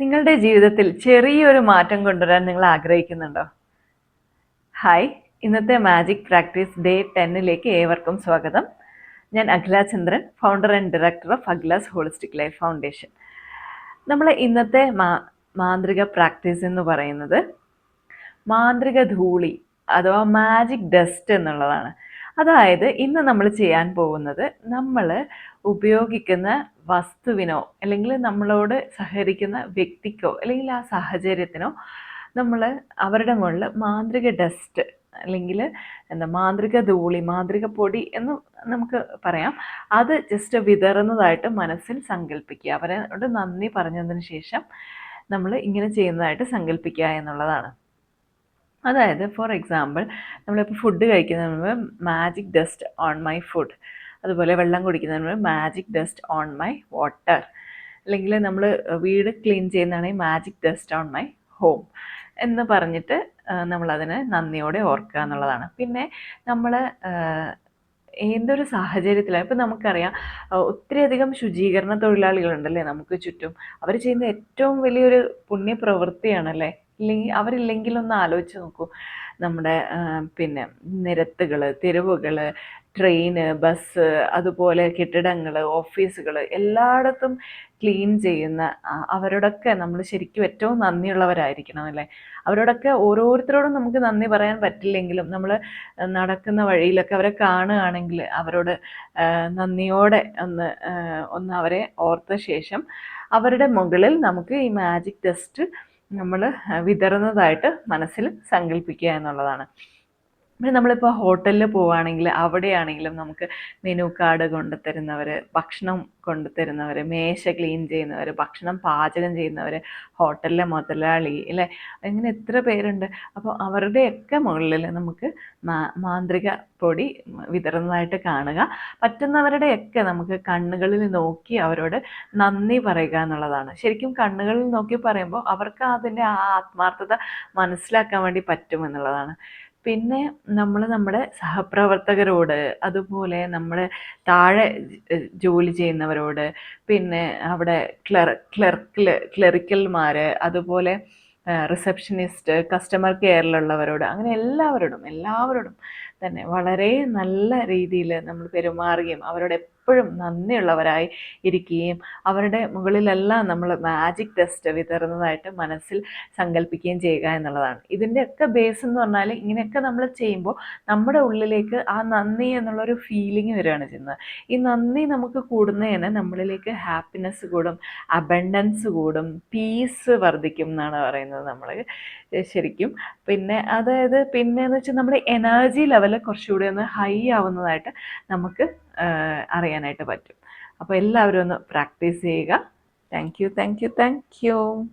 നിങ്ങളുടെ ജീവിതത്തിൽ ചെറിയൊരു മാറ്റം കൊണ്ടുവരാൻ നിങ്ങൾ ആഗ്രഹിക്കുന്നുണ്ടോ? ഹായ് ഇന്നത്തെ മാജിക് പ്രാക്ടീസ് ഡേ ടെന്നിലേക്ക് ഏവർക്കും സ്വാഗതം. ഞാൻ Akhila Chandran founder and director of Akhila's holistic life foundation നമ്മൾ ഇന്നത്തെ മാന്ത്രിക പ്രാക്ടീസ് എന്ന് പറയുന്നത് മാന്ത്രിക ധൂളി അഥവാ മാജിക് ഡസ്റ്റ് എന്നുള്ളതാണ്. അതായത് ഇന്ന് നമ്മൾ ചെയ്യാൻ പോകുന്നത് നമ്മൾ ഉപയോഗിക്കുന്ന വസ്തുവിനോ അല്ലെങ്കിൽ നമ്മളോട് സഹകരിക്കുന്ന വ്യക്തിക്കോ അല്ലെങ്കിൽ ആ സാഹചര്യത്തിനോ നമ്മൾ അവരുടെ മുകളിൽ മാന്ത്രിക ഡസ്റ്റ് അല്ലെങ്കിൽ എന്താ മാന്ത്രിക ധൂളി മാന്ത്രിക പൊടി എന്ന് നമുക്ക് പറയാം. അത് ജസ്റ്റ് വിതറുന്നതായിട്ട് മനസ്സിൽ സങ്കല്പിക്കുക അവരോട് നന്ദി പറഞ്ഞതിന് ശേഷം നമ്മൾ ഇങ്ങനെ ചെയ്യുന്നതായിട്ട് സങ്കല്പിക്കുക എന്നുള്ളതാണ്. അതായത് ഫോർ എക്സാമ്പിൾ നമ്മളിപ്പോൾ ഫുഡ് കഴിക്കുന്ന മുമ്പ് magic dust on my food അതുപോലെ വെള്ളം കുടിക്കുന്ന മുമ്പ് magic dust on my water അല്ലെങ്കിൽ നമ്മൾ വീട് clean ചെയ്യുന്നതാണെങ്കിൽ magic dust on my home എന്ന് പറഞ്ഞിട്ട് നമ്മളതിനെ നന്ദിയോടെ ഓർക്കുക എന്നുള്ളതാണ്. പിന്നെ നമ്മൾ എന്തൊരു സാഹചര്യത്തിലാണ് ഇപ്പം നമുക്കറിയാം ഒത്തിരിയധികം ശുചീകരണ തൊഴിലാളികളുണ്ടല്ലേ നമുക്ക് ചുറ്റും. അവർ ചെയ്യുന്ന ഏറ്റവും വലിയൊരു പുണ്യപ്രവൃത്തിയാണല്ലേ? ഇല്ലെങ്കിൽ അവരില്ലെങ്കിൽ ഒന്ന് ആലോചിച്ച് നോക്കൂ. നമ്മുടെ പിന്നെ നിരത്തുകൾ തെരുവുകൾ ട്രെയിന് ബസ് അതുപോലെ കെട്ടിടങ്ങൾ ഓഫീസുകൾ എല്ലായിടത്തും ക്ലീൻ ചെയ്യുന്ന അവരോടൊക്കെ നമ്മൾ ശരിക്കും ഏറ്റവും നന്ദിയുള്ളവരായിരിക്കണം അല്ലേ? അവരോടൊക്കെ ഓരോരുത്തരോടും നമുക്ക് നന്ദി പറയാൻ പറ്റില്ലെങ്കിലും നമ്മൾ നടക്കുന്ന വഴിയിലൊക്കെ അവരെ കാണുകയാണെങ്കിൽ അവരോട് നന്ദിയോടെ ഒന്ന് ഒന്ന് അവരെ ഓർത്ത ശേഷം അവരുടെ മുകളിൽ നമുക്ക് ഈ മാജിക് ടെസ്റ്റ് നമ്മൾ വിതറുന്നതായിട്ട് മനസ്സിൽ സങ്കല്പിക്കുക എന്നുള്ളതാണ്. പിന്നെ നമ്മളിപ്പോൾ ഹോട്ടലിൽ പോവുകയാണെങ്കിൽ അവിടെയാണെങ്കിലും നമുക്ക് മെനു കാർഡ് കൊണ്ടുതരുന്നവർ ഭക്ഷണം കൊണ്ടുതരുന്നവർ മേശ ക്ലീൻ ചെയ്യുന്നവർ ഭക്ഷണം പാചകം ചെയ്യുന്നവർ ഹോട്ടലിലെ മുതലാളി അല്ലേ? അങ്ങനെ എത്ര പേരുണ്ട്. അപ്പോൾ അവരുടെയൊക്കെ മുകളിൽ നമുക്ക് മാന്ത്രിക പൊടി വിതറുന്നതായിട്ട് കാണുക. പറ്റുന്നവരുടെയൊക്കെ നമുക്ക് കണ്ണുകളിൽ നോക്കി അവരോട് നന്ദി പറയുക എന്നുള്ളതാണ്. ശരിക്കും കണ്ണുകളിൽ നോക്കി പറയുമ്പോൾ അവർക്ക് അതിന്റെ ആ ആത്മാർത്ഥത മനസ്സിലാക്കാൻ വേണ്ടി പറ്റുമെന്നുള്ളതാണ് പിന്നെ നമ്മൾ നമ്മുടെ സഹപ്രവർത്തകരോട് അതുപോലെ നമ്മുടെ താഴെ ജോലി ചെയ്യുന്നവരോട് പിന്നെ അവിടെ ക്ലർ ക്ലർക്കിൽ ക്ലറിക്കൽമാർ അതുപോലെ റിസപ്ഷനിസ്റ്റ് കസ്റ്റമർ കെയറിലുള്ളവരോട് അങ്ങനെ എല്ലാവരോടും എല്ലാവരോടും തന്നെ വളരെ നല്ല രീതിയിൽ നമ്മൾ പെരുമാറുകയും അവരോട് എപ്പോഴും നന്ദിയുള്ളവരായി ഇരിക്കുകയും അവരുടെ മുകളിലെല്ലാം നമ്മൾ മാജിക് ടെസ്റ്റ് വിതറുന്നതായിട്ട് മനസ്സിൽ സങ്കല്പിക്കുകയും ചെയ്യുക എന്നുള്ളതാണ്. ഇതിന്റെയൊക്കെ ബേസ് എന്ന് പറഞ്ഞാൽ ഇങ്ങനെയൊക്കെ നമ്മൾ ചെയ്യുമ്പോൾ നമ്മുടെ ഉള്ളിലേക്ക് ആ നന്ദി എന്നുള്ളൊരു ഫീലിംഗ് വരികയാണ് ചെയ്യുന്നത്. ഈ നന്ദി നമുക്ക് കൂടുന്നതിന് നമ്മളിലേക്ക് ഹാപ്പിനെസ് കൂടും അബണ്ടൻസ് കൂടും പീസ് വർദ്ധിക്കും എന്നാണ് പറയുന്നത് നമ്മൾ ശരിക്കും. പിന്നെ അതായത് പിന്നെ എന്ന് വെച്ചാൽ നമ്മുടെ എനർജി ലെവൽ കുറച്ചുകൂടി ഒന്ന് ഹൈ ആവുന്നതായിട്ട് നമുക്ക് അറിയാനായിട്ട് പറ്റും. അപ്പോൾ എല്ലാവരും ഒന്ന് പ്രാക്ടീസ് ചെയ്യുക. Thank you thank you thank you